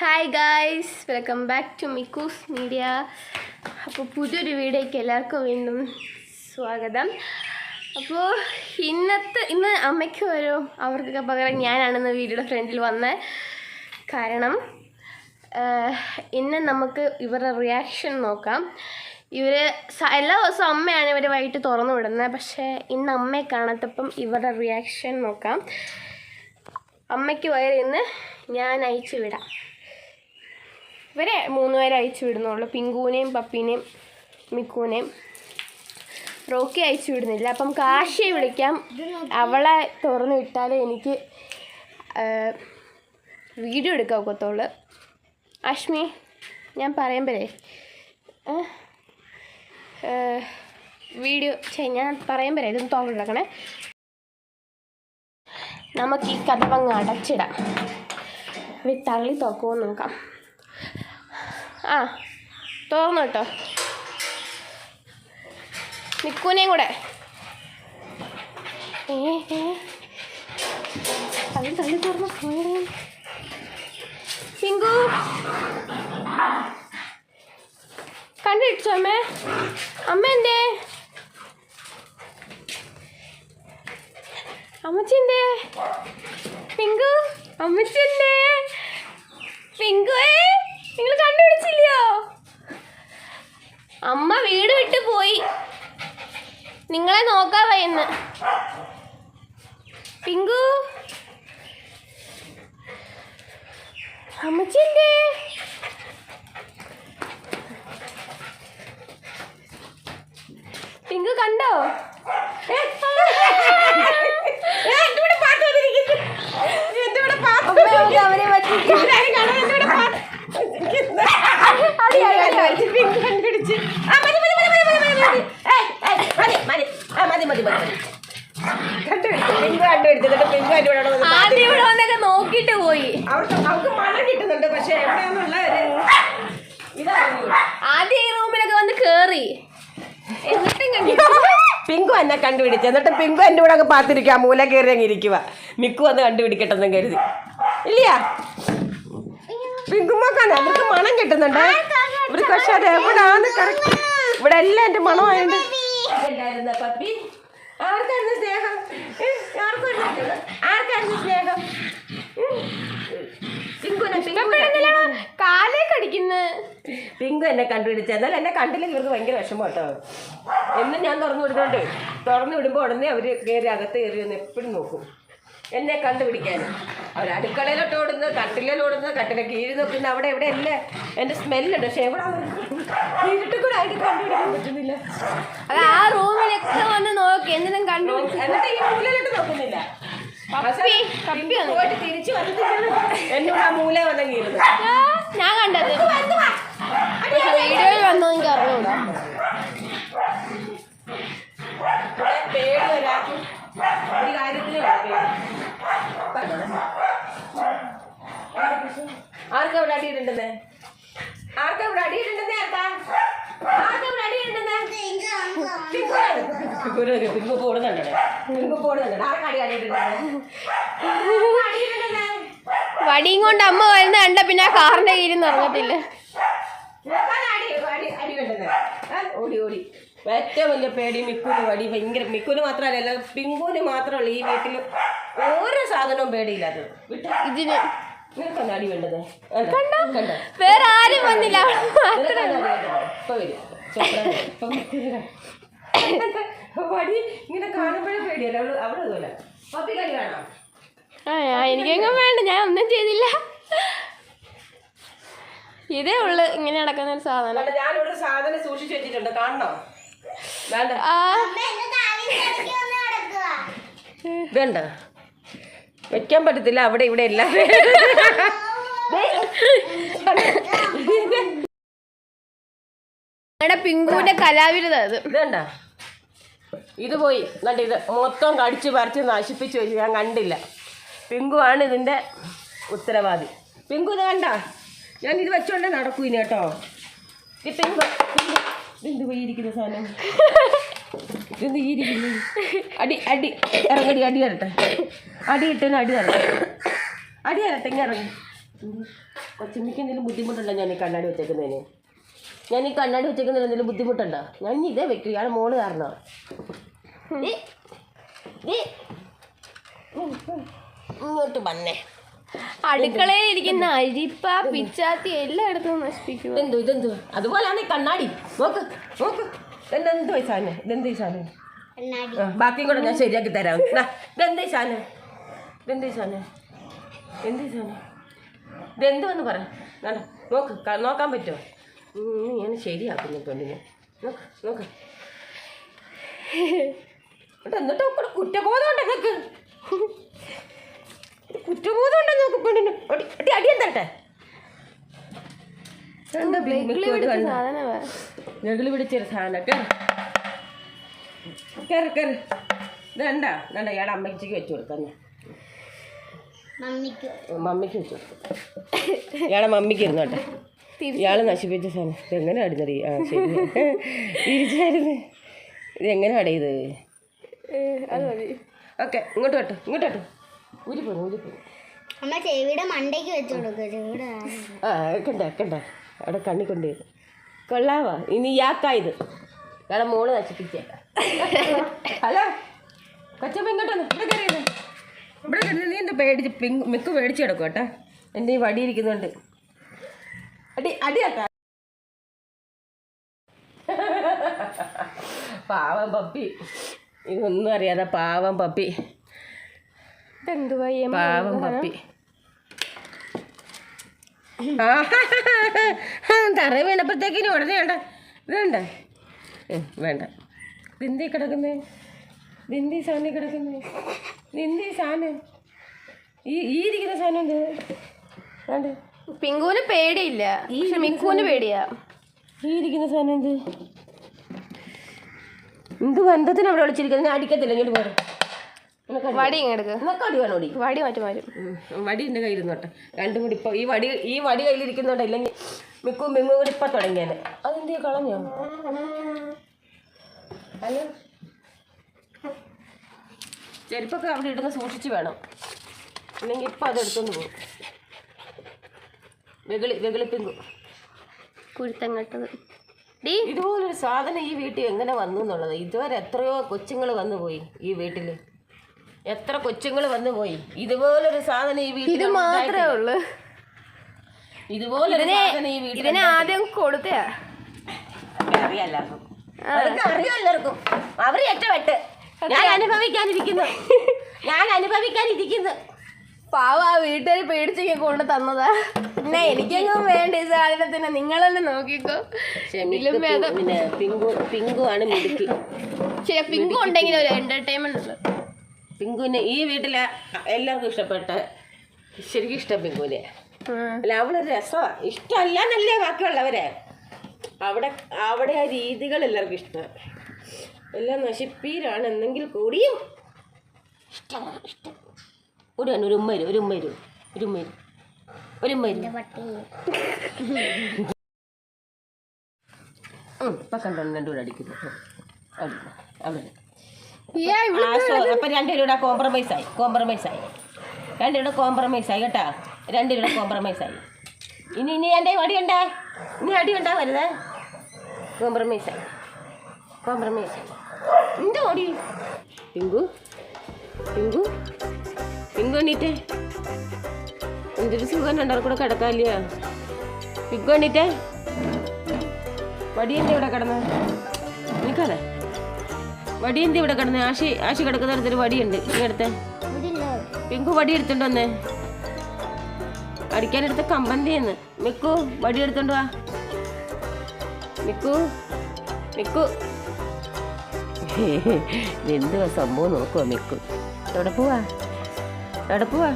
Hi guys welcome back to Mikku's media അപ്പോൾ പുതിയൊരു വീഡിയോയ്ക്ക് എല്ലാവർക്കും വീണ്ടും സ്വാഗതം. അപ്പോൾ ഇന്നത്തെ ഇന്ന് അമ്മയ്ക്ക് ഒരു അവർക്കൊക്കെ പകരം ഞാനാണെന്ന് വീഡിയോയുടെ ഫ്രണ്ടിൽ വന്ന. കാരണം ഇന്ന് നമുക്ക് ഇവരുടെ റിയാക്ഷൻ നോക്കാം. ഇവർ എല്ലാ ദിവസവും അമ്മയാണ് ഇവർ വൈകിട്ട് തുറന്നു വിടുന്നത്. പക്ഷേ ഇന്ന് അമ്മയെ കാണാത്തപ്പം ഇവരുടെ റിയാക്ഷൻ നോക്കാം. അമ്മയ്ക്ക് വയറിന്ന് ഞാൻ അയച്ചു വിടാം. ഇവരെ മൂന്ന് പേരെ അയച്ചു വിടുന്നുള്ളൂ. പിങ്കുവിനെയും പപ്പീനെയും മിക്കുവിനെയും റോക്കി അയച്ചു വിടുന്നില്ല. അപ്പം കാശിയെ വിളിക്കാം. അവളെ തുറന്നു വിട്ടാലേ എനിക്ക് വീഡിയോ എടുക്കാൻ ഒക്കത്തുള്ളൂ. അശ്മി ഞാൻ പറയുമ്പോഴേ വീഡിയോ ചേ ഞാൻ പറയുമ്പോഴേ ഇതൊന്ന് തുറന്നിടക്കണേ നമുക്ക് ഈ കഥ അങ്ങ് അടച്ചിടാം. തള്ളി തുറക്കുമോ നോക്കാം. ആ തുറന്നു കേട്ടോ നിക്കൂനെയും കൂടെ. ഏ തള്ളി അമ്മേ? അമ്മ എന്തേ? അമ്മച്ചിന്റെ പിങ്കു? അമ്മച്ചിന്റെ പിങ്കുവേ നിങ്ങൾ കണ്ടുപിടിച്ചില്ലയോ അമ്മ വീട് വിട്ട് പോയി നിങ്ങളെ നോക്കാൻ വയ്യുന്നു പിങ്കു. അമ്മച്ചിന്റെ പിങ്കു കണ്ടോ അമ്മ നമുക്ക് അവനെ പറ്റി ആദ്യം ഇവിടെ വന്നൊക്കെ നോക്കിട്ട് പോയി അവർക്ക് മണം കിട്ടുന്നുണ്ട് പക്ഷെ എവിടെയാന്നുള്ള ഒരു ഇതറിയില്ല ആദ്യം ഈ റൂമിലൊക്കെ വന്ന് കേറി എന്നിട്ടും കണ്ടു പിങ്കു എന്നെ കണ്ടുപിടിച്ചു. എന്നിട്ട് പിങ്കു എന്റെ കൂടെ അങ്ങ് പാത്തിരിക്കുക മൂല കയറി അങ്ങ് ഇരിക്കുക മിക്കു വന്ന് കണ്ടുപിടിക്കട്ടെന്ന് കരുതി. ഇല്ല പിങ്കുമ്മക്കാണ് അവർക്ക് മണം കിട്ടുന്നുണ്ട്. ഇവർക്ക് പക്ഷെ അത് എവിടാന്ന് കറക്റ്റ് ഇവിടെ എല്ലാം എന്റെ മണമായുണ്ട്. ആർക്കായിരുന്നു സ്നേഹം? ആർക്കായിരുന്നു സ്നേഹം ഉം. പിങ്കുനെ പിങ്കുനെ കാലേ കടിക്കുന്ന പിങ്കു എന്നെ കണ്ടുപിടിച്ചു. എന്നാൽ എന്നെ കണ്ടില്ലെങ്കിൽ ഇവർക്ക് ഭയങ്കര വിഷമം കേട്ടോ. എന്നും ഞാൻ തുറന്നു വിടുന്നുണ്ട്. തുറന്നു വിടുമ്പോൾ ഉടനെ അവർ കയറി അകത്ത് കയറി ഒന്ന് എപ്പോഴും നോക്കും. എന്നെ കണ്ടുപിടിക്കാൻ. അവർ അടുക്കളയിലോട്ട് ഓടുന്നു കട്ടിലിൽ ഓടുന്നു കട്ടിലെ കീഴ് നോക്കുന്ന അവിടെ എവിടെ അല്ലേ എന്റെ സ്മെല്ലുണ്ട്. പക്ഷെ എവിടെ കീഴിട്ട് കൂടെ ആയിട്ട് കണ്ടുപിടിക്കാൻ പറ്റുന്നില്ല. അത് ആ റൂമിലൊക്കെ വന്ന് നോക്കി. എന്തിനും കണ്ടു എന്നിട്ട് ഈ മൂലയിലോട്ട് നോക്കുന്നില്ല. പോയിട്ട് തിരിച്ചു വന്നിട്ട് എന്നോട് ആ മൂല വന്നെങ്കിരുന്നു കീഴ് ഞാൻ കണ്ടത്. വീഡിയോയിൽ വന്നോ എനിക്ക് അറിഞ്ഞൂടാ. പേടി ഒരാൾക്ക് ഒരു കാര്യത്തിലും ആർക്കാ ഇവിടെ അടിയിട്ടുണ്ടെന്നേ ആർക്കാ ഇവിടെ അടിയിട്ടുണ്ടെന്നേ ആർക്കാ ആർക്കാ ഇവിടെ അടിയിട്ടുണ്ടെന്നേ പിങ്കു പിങ്കു പോടുന്നുണ്ടേ പിങ്കു പോടുന്നുണ്ട് ആർക്കാ അടി അടിയിട്ടുണ്ടെന്നേ ആർക്കാ അടിയിട്ടുണ്ടെന്നേ വടിയും കൊണ്ട് അമ്മ വരുന്ന കണ്ട പിന്നെ ആ കാറിന്റെ കീഴിൽ ഇറങ്ങത്തില്ല ആർക്കാ അടി അടി അടി വേണ്ടെന്നേ ആ, ഓടി ഓടി. ഏറ്റവും വലിയ പേടി മിക്കുന് വടി. ഭയങ്കര മിക്കുന് മാത്രമല്ല അല്ല പിങ്കുന് മാത്രമല്ല ഈ വീട്ടിൽ ഓരോ സാധനവും പേടിയില്ലാത്തത്. വിട്ടോ. ഇതിന് കണ്ണാടി അടി വേണ്ടത്? വേറെ ആരും വന്നില്ല? വടി ഇങ്ങനെ കാണുമ്പോഴേ പേടിയല്ല? അവൾ അവിടെ അതുപോലെ പപ്പി കളി കാണാം. എനിക്കെങ്ങും വേണ്ട. ഞാൻ ഒന്നും ചെയ്തില്ല. ഇതേ ഉള്ളു ഇങ്ങനെ നടക്കുന്ന ഒരു സാധനം. ഞാനിവിടെ സാധനം സൂക്ഷിച്ചു വെച്ചിട്ടുണ്ട്. കാണണോ? വേണ്ട. വെക്കാൻ പറ്റത്തില്ല. അവിടെ ഇവിടെ എല്ലാം. ഞങ്ങളുടെ പിങ്കുവിന്റെ കലാവിരുത അത്. വേണ്ട. ഇത് പോയി. എന്നിട്ട് ഇത് മൊത്തം കടിച്ച് പറിച്ച് നശിപ്പിച്ചു വെച്ച് ഞാൻ കണ്ടില്ല. പിങ്കുവാണ് ഇതിന്റെ ഇതിന്റെ ഉത്തരവാദി. പിങ്കു ഇത് കണ്ട? ഞാൻ ഇത് വെച്ചോണ്ടേ നടക്കൂ ഇനി കേട്ടോ. ഇതെന്ത് സാധനം? ഇതെന്ത് ഈ ഇരിക്കുന്നു? അടി അടി ഇറങ്ങടി അടി തരട്ടെ. അടി ഇട്ടേന്ന് അടി തരട്ടെ. അടി തരട്ടെ ഇങ്ങനെ ഇറങ്ങി. കൊച്ചുമ്മിക്ക് എന്തെങ്കിലും ബുദ്ധിമുട്ടുണ്ടോ ഞാൻ ഈ കണ്ണാടി വെച്ചേക്കുന്നതിന്? ഞാൻ ഈ കണ്ണാടി വെച്ചേക്കുന്നതിന് എന്തെങ്കിലും ബുദ്ധിമുട്ടുണ്ടോ? ഞാൻ ഇനി ഇതേ വെക്കും ഇയാളെ മോൾ കാരണം. ഇങ്ങോട്ട് വന്നേ. അടുക്കളയിൽ ഇരിക്കുന്ന അരിപ്പ പിച്ചാത്തി എല്ലായിടത്തും നശിപ്പിക്കും എന്തോ അതുപോലെയാണ് ഈ കണ്ണാടി. നോക്ക് നോക്ക്. ഇതെന്ത് സാധനം? ഇതെന്ത് സാധനം? ആ, ബാക്കിയും കൂടെ ഞാൻ ശരിയാക്കി തരാം. ദാ, ഇതെന്ത് സാധനം? ഇതെന്ത് സാധനം? എന്ത് സാധനം? ഇതെന്തുവെന്ന് പറ. വേണ്ട നോക്ക് ക- നോക്കാൻ പറ്റുമോ? ഉം, ഞാൻ ശരിയാക്കുന്നു പെണ്ണിനെ. നോക്ക് നോക്ക്. എന്നിട്ട് എന്നിട്ട് കുറ്റബോധം ഉണ്ടോ സാധനമാ. ഞങ്ങൾ പിടിച്ചൊരു സാധനം. കേറ്. കേറ് കേറ്. ഇതണ്ട ഇതണ്ട ഇയാളെ അമ്മച്ചിക്ക് വെച്ച് കൊടുക്കാൻ മമ്മിക്ക്. വെച്ച് കൊടുക്കും. ഇയാളെ മമ്മിക്ക് ഇരുന്നോട്ടെ ഇയാളെ നശിപ്പിച്ച സാധനം. ഇതെങ്ങനെ അടിഞ്ഞടി ആ ശരി. തിരിച്ചായിരുന്നു ഇതെങ്ങനെ അടയത് ഓക്കെ ഇങ്ങോട്ട് കേട്ടോ ഇങ്ങോട്ട് കേട്ടോ ഊരി പോണു ഊരി പോണു അമ്മ ചെവിയുടെ മണ്ടയ്ക്ക് വെച്ചു കൊടുക്കുക ആ കണ്ട കണ്ട. അവിടെ കണ്ണി കൊണ്ടുവരും കൊള്ളാവാ? ഇനി യാക്കായത് വേറെ മോൾ നശിപ്പിച്ചേക്കാം ഹലോ? കൊച്ചമ്മ ഇങ്ങോട്ട് ഇവിടെ ഇവിടെ നീ എന്താ പേടിച്ച് പിങ്ക് മിക്ക് പേടിച്ച് കിടക്കും കേട്ടാ എന്റെ ഈ വടി ഇരിക്കുന്നുണ്ട്. അടി അടിയാക്കാ. പാവം പപ്പി. ഇതൊന്നും അറിയാതെ പാവം പപ്പി. പാവം പപ്പി. തറ വീണപ്പോഴത്തേക്കിന് ഉടനെ വേണ്ട. വേണ്ട. വേണ്ട. ബിന്ദി കിടക്കുന്നേ. ബിന്ദി സാധനം കിടക്കുന്നേ. ബിന്ദി സാധനം. ഈ ഈ ഇരിക്കുന്ന സാധനം എന്ത്? വേണ്ട. പിങ്കുവിന് പേടിയില്ല. പക്ഷെ മിക്കുവിന് പേടിയാ. ഈ ഇരിക്കുന്ന സാധനം എന്ത്? എന്ത് ബന്ധത്തിന് അവിടെ വിളിച്ചിരിക്കുന്നത്? ഞാൻ അടിക്കത്തില്ല ഇങ്ങോട്ട് പോരും. വടി ഇങ്ങെടുക്ക് അടി വേണോടി വടി മാറ്റി മാറ്റും. വടി എന്റെ രണ്ടും കൂടി ഇപ്പോൾ ഈ വടി ഈ വടി കയ്യിലിരിക്കുന്നോട്ടെ ഇല്ലെങ്കിൽ മിക്കും മിങ്ങും കൂടി ഇപ്പം തുടങ്ങിയാണ് അതെന്ത് കളഞ്ഞോ? ഹലോ? ചെരുപ്പൊക്കെ അവിടെ ഇടുന്ന സൂക്ഷിച്ച് വേണം. ഇല്ലെങ്കിൽ ഇപ്പം അത് എടുത്തുകൊണ്ട് പോകും. വെകിളി വെകിളിപ്പിങ്കു കുരുത്തം കെട്ടത്. ഡീ. ഇതുപോലൊരു സാധനം ഈ വീട്ടിൽ എങ്ങനെ വന്നു എന്നുള്ളത്? ഇതുവരെ എത്രയോ കൊച്ചുങ്ങൾ വന്നു പോയി ഈ വീട്ടിൽ എത്ര കൊച്ചുങ്ങൾ വന്നു പോയി? ഇതുപോലൊരു സാധനം ഈ വീട്ടിൽ ഇത് മാത്രമേ ഉള്ളൂ. ഇതുപോലൊരു സാധനം ഈ വീട്ടിൽ ഇതിനെ ആദ്യം കൊടുത്തയാ അറിയാം എല്ലാവർക്കും. അവർക്ക് അറിയാം എല്ലാവർക്കും. അവർ ഏറ്റവെട്ട് ഞാൻ അനുഭവിക്കാനിരിക്കുന്നു. ഞാൻ അനുഭവിക്കാനിരിക്കുന്നു. പാവ ആ വീട്ടുകാർ പേടിച്ചൊക്കെ കൊണ്ട് തന്നതാ. പിന്നെ എനിക്കെങ്ങും വേണ്ട ഈ സാധനത്തിന്. നിങ്ങൾ തന്നെ നോക്കിക്കോ. ഭേദം. പിങ്കു പിങ്കു ആണ് മിടുക്കി. ശരി പിങ്കു ഉണ്ടെങ്കിൽ ഒരു എന്റർടൈൻമെന്റ് ഉണ്ട്. പിങ്കുവിനെ ഈ വീട്ടിലെ എല്ലാവർക്കും ഇഷ്ടപ്പെട്ട ശരിക്കും ഇഷ്ടം പിങ്കുവിനെ അല്ല അവളൊരു രസമാണ് ഇഷ്ടമല്ല എന്നല്ലേ ബാക്കിയുള്ളവരെ അവിടെ അവിടെ ആ രീതികൾ എല്ലാവർക്കും ഇഷ്ടമാണ് എല്ലാം നശിപ്പീരാണ്. എന്നെങ്കിൽ കൂടിയും ഇഷ്ടമാണ് ഇഷ്ടം. ഒരു ഒരു ഉമ്മ വരും ഒരു ഉമ്മ വരും ഒരു ഉമ്മ വരും. ഒരു ഉമ്മ വരും. ഇപ്പൊ കണ്ടോ രണ്ടുകൂടെ അടിക്കുന്നു. അവിടെ അവിടെ. അപ്പൊ രണ്ടുപേരുടെ കോംപ്രമൈസ് ആയി കോംപ്രമൈസ് ആയി. രണ്ടുപേരുടെ കോംപ്രമൈസ് ആയി കേട്ടാ. രണ്ടുപേരുടെ കോംപ്രമൈസ് ആയി. ഇനി ഇനി എന്റെ അടി ഉണ്ടാ ഇനി അടി ഉണ്ടാവരുത് കോംപ്രമൈസ് ആയി. കോംപ്രമൈസ് ആയി. എന്താ ഓടി പിങ്കു പിങ്കു പിങ്കു എണ്ണീറ്റേ എന്തൊരു സുഖം രണ്ടാൾ കൂടെ കിടക്കാല്ല പിങ്കു എണ്ണീറ്റേ വടിയല്ലേ ഇവിടെ കിടന്ന്? നിൽക്കാതെ വടിയുണ്ട് ഇവിടെ കിടന്ന്? ആശി ആശി കിടക്കുന്ന അടുത്തൊരു വടിയുണ്ട്. ഈ അടുത്ത് പിങ്കു വടി എടുത്തോണ്ട് വന്നേ. അടിക്കാനെടുത്ത കമ്പന്തിന്ന് മിക്കു വടി എടുത്തോണ്ട് വാ. മിക്കു മിക്കു. എന്തുവാ സംഭവം? നോക്കുവാ മിക്കു. എവിടെ പോവാ? എവിടെ പോവാ?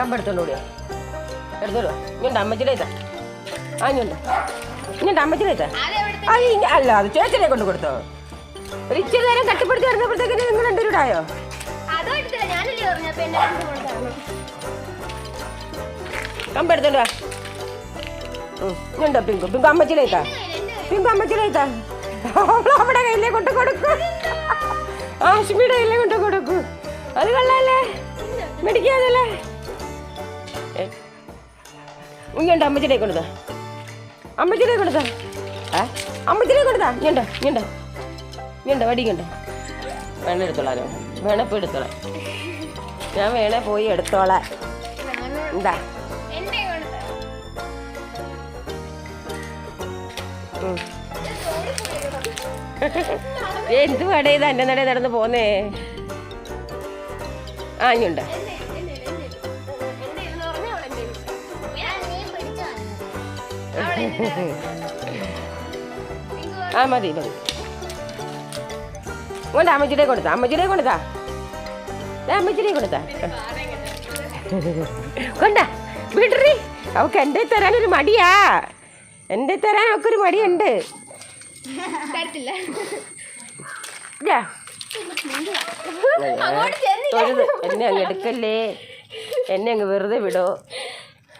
കമ്പെടുത്തോണ്ട് എടുത്തോളൂ ഇങ്ങോട്ട് അമ്മച്ചിടേത്താ ആ ഇങ്ങോട്ട്. ഇങ്ങോട്ട് ഇങ്ങ- അല്ല അത് ചേച്ചനെ കൊണ്ട് കൊടുത്തോ. ഒരു ഇച്ചിരി നേരം കട്ടിപ്പിടിച്ച് വരുന്നപ്പോഴത്തേക്കിന് നിങ്ങൾ രണ്ടുപേരും ആയോ? അതോ എടുത്തില്ല ഞാനല്ലേ പറഞ്ഞു അപ്പൊ എന്നെ കൊണ്ട് കൊണ്ട് തരണം. കമ്പെടുത്തോണ്ട് വാ. ഉം, ഇങ്ങോട്ടോ പിങ്കു? പിങ്കു അമ്മച്ചിലേക്കാ പിങ്കു അമ്മച്ചിലേക്കാ അവിടെ കയ്യിലേ കൊണ്ട് കൊടുക്കും. ആശ്മിയുടെ കയ്യിലേ കൊണ്ട് കൊടുക്കും. അത് കൊള്ളാല്ലേ? മേടിക്കാതല്ലേ ഏ ഇങ്ങോട്ട് അമ്മച്ചിടെ കൊണ്ടുതാ? അമ്മച്ചിടെ കൊണ്ടുതാ ഏ അമ്മച്ചിടെ കൊണ്ടുതാ ഇങ്ങോട്ടോ ഇങ്ങോട്ടോ വേണ വടി ഇങ്ങോട്ടോ വേണ പോയി എടുത്തോളാം. ഞാൻ വേണേ പോയി എടുത്തോളാം. എന്താ കൊടുത്ത എന്ത് പടേ ഇത്? എന്റെ നടേ നടന്ന് പോന്നേ. ആ ഇങ്ങുണ്ട് ആ മതി മതി. കൊണ്ട് അമ്മച്ചിടെ കൊടുത്താ? അമ്മച്ചിടെ കൊടുത്താ? അമ്മച്ചിടെ കൊടുത്താ. കൊണ്ടാ വിടറി. അവക്ക് എന്റെ തരാനൊരു മടിയാ. എന്റെ തരാൻ അവക്കൊരു മടിയുണ്ട്. തരത്തില്ല. എന്നെ അങ്ങ് എടുക്കല്ലേ? എന്നെ അങ്ങ് വെറുതെ വിടോ.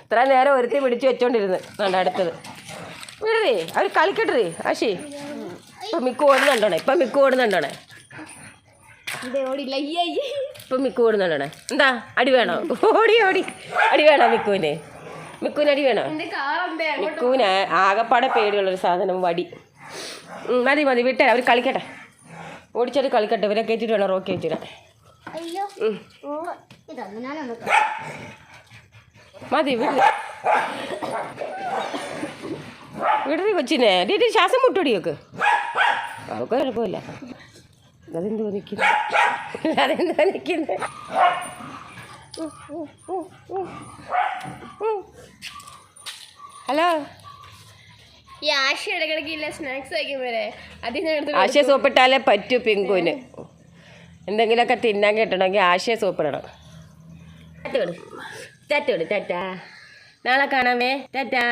ഇത്ര നേരം ഒരുത്തി പിടിച്ചു വെച്ചോണ്ടിരുന്നു. വേണ്ട അടുത്തത്. വിടറി. അവർ കളിക്കട്ടറി ആശി. ഇപ്പൊ മിക്ക ഓടുന്നുണ്ടോണേ ഇപ്പൊ മിക്ക ഓടുന്നുണ്ടോണേ ഓടില്ല. ഇപ്പൊ മിക്ക ഓടുന്നുണ്ടോണേ എന്താ? അടി വേണോ? ഓടി ഓടി. അടി വേണോ മിക്കുവിന്? മിക്കുവിന് അടി വേണോ? മിക്കുവിന് ആകപ്പാടെ പേടിയുള്ളൊരു സാധനം വടി. മതി മതി വിട്ടേ അവർ കളിക്കട്ടെ. ഓടിച്ചാൽ കളിക്കട്ടെ. ഇവരെ കയറ്റിട്ട് വേണം റോക്കി വെച്ചിടാൻ മതി വിട്. വിടറി കൊച്ചിനെ. ശ്വാസം മുട്ടോടിയൊക്കെ അവൾക്ക് കുഴപ്പമില്ല. അതെന്തോ നിൽക്കുന്നു അതെന്തോ നിൽക്കുന്നു ഹലോ? ഈ ആശ ഇടക്കിടക്ക് ഇല്ല സ്നാക്സ് കഴിക്കുമ്പോഴേ അതിന് ആശയ സോപ്പിട്ടാലേ പറ്റൂ പിങ്കുവിന്. എന്തെങ്കിലുമൊക്കെ തിന്നാൻ കിട്ടണമെങ്കിൽ ആശയ സോപ്പിടണം. വിട് ടാറ്റ വിട് നാളെ കാണാമേ. ടാറ്റാ